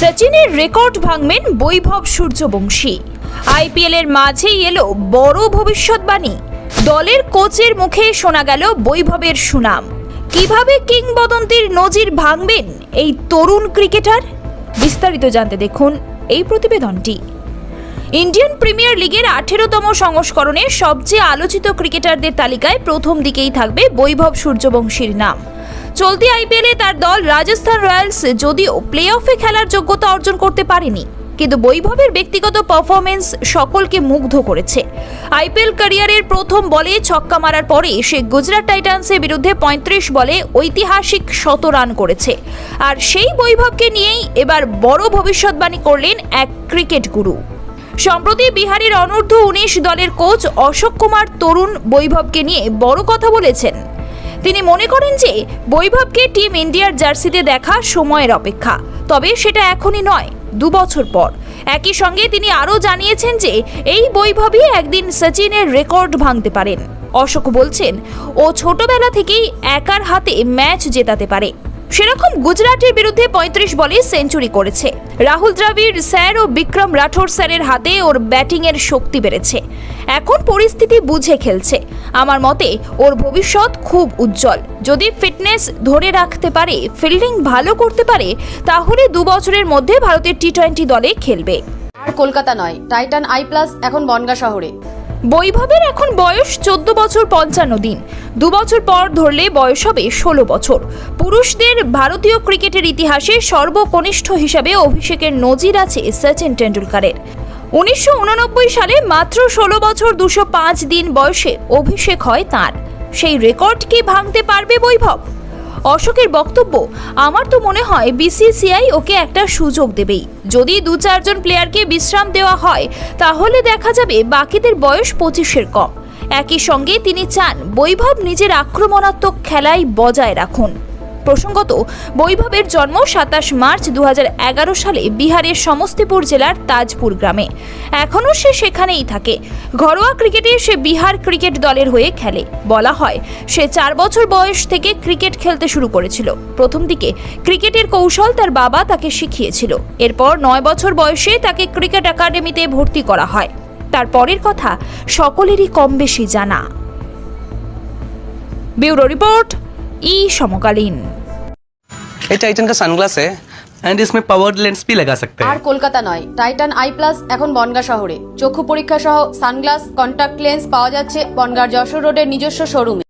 সচিনের রেকর্ড ভাঙবেন বৈভব সূর্যবংশী। আইপিএল এর মাঝেই এলো বড় ভবিষ্যৎবাণী। দলের কোচের মুখে শোনা গেল বৈভবের সুনাম। কীভাবে কিংবদন্তির নজির ভাঙবেন এই তরুণ ক্রিকেটার? বিস্তারিত জানতে দেখুন এই প্রতিবেদনটি। ইন্ডিয়ান প্রিমিয়ার লিগের আঠেরোতম সংস্করণে সবচেয়ে আলোচিত ক্রিকেটারদের তালিকায় প্রথম দিকেই থাকবে বৈভব সূর্যবংশীর নাম। চলতি আইপিএলে তার দল রাজস্থান রয়্যালস যদিও প্লে অফে খেলার যোগ্যতা অর্জন করতে পারেনি, কিন্তু বৈভবের ব্যক্তিগত পারফরমেন্স সকলকে মুগ্ধ করেছে। আইপিএল ক্যারিয়ারের প্রথম বলে ছক্কা মারার পরে সে গুজরাট টাইটান্সের বিরুদ্ধে পঁয়ত্রিশ বলে ঐতিহাসিক শত রান করেছে। আর সেই বৈভবকে নিয়েই এবার বড় ভবিষ্যৎবাণী করলেন এক ক্রিকেট গুরু। সম্প্রতি বিহারের অনূর্ধ্ব উনিশ দলের কোচ অশোক কুমার তরুণ বৈভবকে নিয়ে বড় কথা বলেছেন। তিনি মনে করেন যে বৈভবকে টিম ইন্ডিয়ার জার্সিতে দেখা সময়ের অপেক্ষা। তবে সেটা এখনই নয়, দু বছর পর। একই সঙ্গে তিনি আরও জানিয়েছেন যে এই বৈভবই একদিন সচিনের রেকর্ড ভাঙতে পারেন। অশোক বলছেন, ও ছোটবেলা থেকেই একার হাতে ম্যাচ জেতাতে পারে। সেরকম গুজরাটের বিরুদ্ধে পঁয়ত্রিশ বলে সেঞ্চুরি করেছে। রাহুল দ্রাবিড়, স্যার ও বিক্রম রাঠোর স্যারের হাতে ওর ব্যাটিংয়ের শক্তি বেড়েছে। এখন পরিস্থিতি বুঝে খেলছে। আমার মতে ওর ভবিষ্যৎ খুব উজ্জ্বল। যদি ফিটনেস ধরে রাখতে পারে ফিল্ডিং ভালো করতে পারে তাহলে দু বছরের মধ্যে ভারতের টি টোয়েন্টি দলে খেলবে। আর কলকাতা নয় টাইটান আই প্লাস এখন বনগা শহরে। বৈভবের এখন বয়স চোদ্দ বছর পঞ্চান্ন দিন। দু বছর পর ধরলে বয়স হবে ষোলো বছর। পুরুষদের ভারতীয় ক্রিকেটের ইতিহাসে সর্বকনিষ্ঠ হিসাবে অভিষেকের নজির আছে সচিন টেন্ডুলকারের উনিশশো উননব্বই সালে মাত্র ষোলো বছর দুশো পাঁচ দিন বয়সে অভিষেক হয় তার। সেই রেকর্ড কি ভাঙতে পারবে বৈভব? অশোকের বক্তব্য, আমার তো মনে হয় বিসিসিআই ওকে একটা সুযোগ দেবেই। যদি দু চারজন প্লেয়ারকে বিশ্রাম দেওয়া হয়, তাহলে দেখা যাবে বাকিদের বয়স পঁচিশের কম। একই সঙ্গে তিনি চান বৈভব নিজের আক্রমণাত্মক খেলায় বজায় রাখুন। প্রসঙ্গত, বৈভবের জন্ম সাতাশ মার্চ দু হাজার এগারো সালে বিহারের সমস্তিপুর জেলার তাজপুর গ্রামে। এখনও সে সেখানেই থাকে। ঘরোয়া ক্রিকেটে সে বিহার ক্রিকেট দলের হয়ে খেলে। বলা হয়, সে চার বছর বয়স থেকে ক্রিকেট খেলতে শুরু করেছিল। প্রথম দিকে ক্রিকেটের কৌশল তার বাবা তাকে শিখিয়েছিল। এরপর নয় বছর বয়সে তাকে ক্রিকেট একাডেমিতে ভর্তি করা হয়। তার পরের কথা, সকলেরই কম বেশি জানা। ব্যুরো রিপোর্ট, ই সমকালীন। ये टाइटन का सनग्लास है एंड इसमें पावर लेंस भी लगा सकते আর हैं কলকাতা নয় টাইটান আই প্লাস এখন বনগা শহরে চক্ষু পরীক্ষা সহ সানগ্লাস কন্টাক্ট লেন্স পাওয়া যাচ্ছে বনগার যশোর রোডের নিজস্ব শোরুমে